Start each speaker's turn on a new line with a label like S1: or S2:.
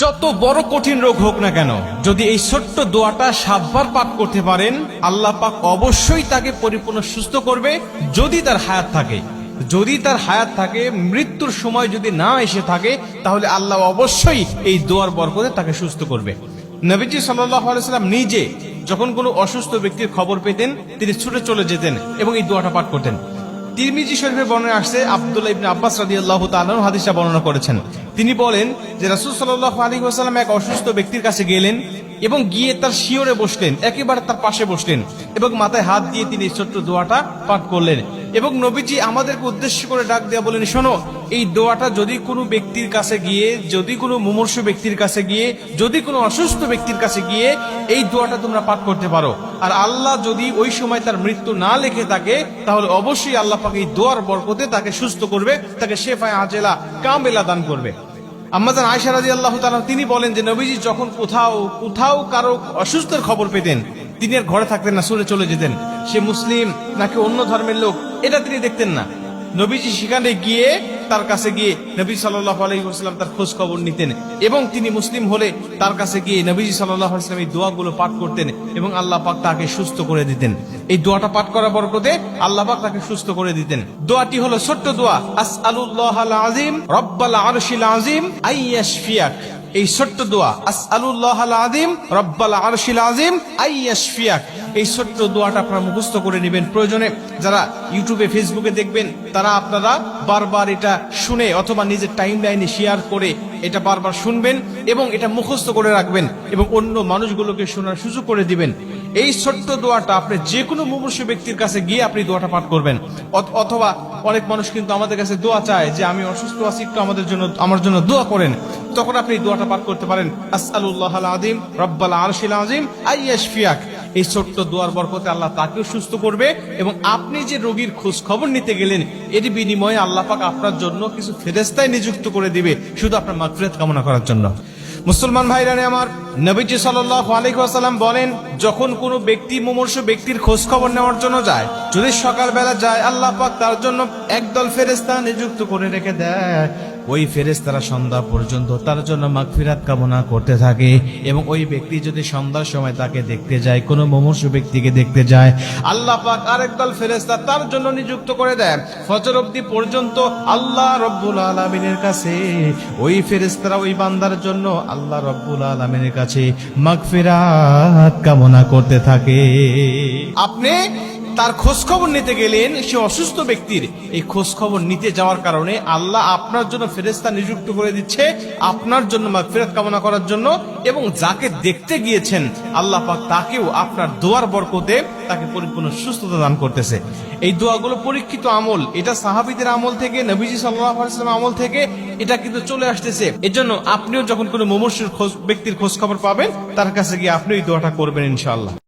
S1: যত বড় কঠিন রোগ হোক না কেন, যদি এই ছোট্ট দোয়াটা সাতবার পাঠ করতে পারেন, আল্লাহ পাক অবশ্যই তাকে পরিপূর্ণ সুস্থ করবে যদি তার হায়াত থাকে। যদি তার হায়াত থাকে, মৃত্যুর সময় যদি না এসে থাকে, তাহলে আল্লাহ অবশ্যই এই দোয়ার বরকতে তাকে সুস্থ করবে। নবীজি সাল্লাম নিজে যখন কোনো অসুস্থ ব্যক্তির খবর পেতেন, তিনি ছুটে চলে যেতেন এবং এই দোয়াটা পাঠ করতেন। তিরমিজি শরীফের বর্ণনা আসছে আব্দুল্লাহ ইবনে আব্বাস রাদিয়াল্লাহু তাআলা হাদিসটা বর্ণনা করেছেন। তিনি বলেন যে রাসূল সাল্লাল্লাহু আলাইহি ওয়াসাল্লাম এক অসুস্থ ব্যক্তির কাছে গেলেন এবং গিয়ে তার শিওরে বসলেন, একেবারে তার পাশে বসলেন এবং মাথায় হাত দিয়ে তিনি ছোট্ট দোয়াটা পাঠ করলেন। এবং নবীজি আমাদেরকে উদ্দেশ্য করে ডাক দেওয়া বলেন, শোনো, এই দোয়াটা যদি কোনো ব্যক্তির কাছে গিয়ে, যদি কোনো মুমূর্ষু ব্যক্তির কাছে গিয়ে, যদি কোনো অসুস্থ ব্যক্তির কাছে গিয়ে এই দোয়াটা তোমরা পাঠ করতে পারো। আর আল্লাহ যদি ওই সময় তার মৃত্যু না লেখে থাকে, তাহলে অবশ্যই আল্লাহ পাকে এই দোয়ার বরকতে তাকে সুস্থ করবে, তাকে শেফায় আজেলা কামেলা দান করবে। আম্মাজান আয়সা রাজি আল্লাহ তিনি বলেন যে, নবীজি যখন কোথাও কোথাও কারও অসুস্থের খবর পেতেন, তিনি আর ঘরে থাকতেন না, সরে চলে যেতেন। সে মুসলিম নাকি অন্য ধর্মের লোক, এটা তিনি দেখতেন না। নবীজি সেখানে গিয়ে তার কাছে গিয়ে নবী সাল্লাহ তার খোঁজ খবর নিতেন এবং তিনি মুসলিম হলে তার কাছে গিয়ে নবীজি সাল্লাহ আসলাম এই দোয়াগুলো পাঠ করতেন এবং আল্লাহ পাক তাকে সুস্থ করে দিতেন। এই দোয়াটা পাঠ করার বরকতে আল্লাহ পাক তাকে সুস্থ করে দিতেন। দোয়াটি হলো ছোট্ট দোয়া আস আলুল্লাহ আজিম রব্বাল আরশিল আজিম আইয়াশফিয়াক এই ছোট্ট দোয়া আস আলুল্লাহ আদিম রব্বাল আরশিল আজিম আইয়াশফিয়াক। এই ছোট্ট দোয়াটা আপনারা মুখস্থ করে নেবেন প্রয়োজনে। যারা ইউটিউবে, ফেসবুকে দেখবেন, তারা আপনারা বারবার এটা শুনে অথবা নিজের টাইম লাইনে শেয়ার করে এটা বারবার শুনবেন এবং এটা মুখস্থ করে রাখবেন এবং অন্য মানুষগুলোকে শোনার সুযোগ করে দিবেন। এই ছোট্ট দোয়াটা আপনি যে কোনো মুমূর্ষ ব্যক্তির কাছে গিয়ে আপনি দোয়াটা পাঠ করবেন। অথ- অথবা অনেক মানুষ কিন্তু আমাদের কাছে দোয়া চায় যে, আমি অসুস্থ আছি, একটু আমাদের জন্য আমার জন্য দোয়া করেন। তখন আপনি দোয়াটা পাঠ করতে পারেন আসআলুল্লাহ আদিম রব্বাল আরশিল আজিম আইয়াশফিয়াক। এই ছোট্ট দোয়ার বরকতে আল্লাহ তাকেও সুস্থ করবে এবং আপনি যে রোগীর খোঁজ খবর নিতে গেলেন, এর বিনিময়ে আল্লাহ পাক আপনার জন্য কিছু ফেরেস্তায় নিযুক্ত করে দিবে শুধু আপনার মাগফিরাত কামনা করার জন্য। মুসলমান ভাইরানে আমার নবীজি সাল্লাল্লাহু আলাইহি ওয়াসাল্লাম বলেন, যখন কোনো ব্যক্তি মুমূর্ষু ব্যক্তির খোঁজ খবর নেওয়ার জন্য যায়, যদি সকালবেলা যায়, আল্লাহ পাক তার জন্য একদল ফেরেস্তা নিযুক্ত করে রেখে দেয়। ওই ফেরেস্তারা সন্ধ্যা পর্যন্ত তার জন্য মাগফিরাত কামনা করতে থাকে এবং ওই ব্যক্তি যদি সন্ধ্যার সময় তাকে দেখতে যায়, কোনো মুমূর্ষু ব্যক্তিকে দেখতে যায়, আল্লাহ পাক আরেক দল ফেরেস্তা তার জন্য নিযুক্ত করে দেয়। ফজর অব্দি পর্যন্ত আল্লাহ রব্বুল আলমিনের কাছে, ওই ফেরেস্তারা ওই বান্দার জন্য আল্লাহ রব্বুল আলমিনের কাছে মাগফিরাত কামনা করতে থাকে। আপনি তার খোঁজ খবর নিতে গেলেন সে অসুস্থ ব্যক্তির। এই খোঁজ খবর নিতে যাওয়ার কারণে আল্লাহ আপনার জন্য ফেরেস্তা নিযুক্ত করে দিচ্ছে আপনার জন্য ফেরত কামনা করার জন্য এবং যাকে দেখতে গিয়েছেন, আল্লাহ তাকেও আপনার দোয়ার বরকতে তাকে পরিপূর্ণ সুস্থতা দান করতেছে। এই দোয়াগুলো পরীক্ষিত আমল, এটা সাহাবিদের আমল থেকে, নবীজি আলাইসাল্লাম আমল থেকে, এটা কিন্তু চলে আসতেছে। এজন্য আপনিও যখন কোনো মুমূর্ষুর খোঁজ, ব্যক্তির খোঁজ খবর পাবেন, তার কাছে গিয়ে আপনি এই দোয়াটা করবেন ইনশাআল্লাহ।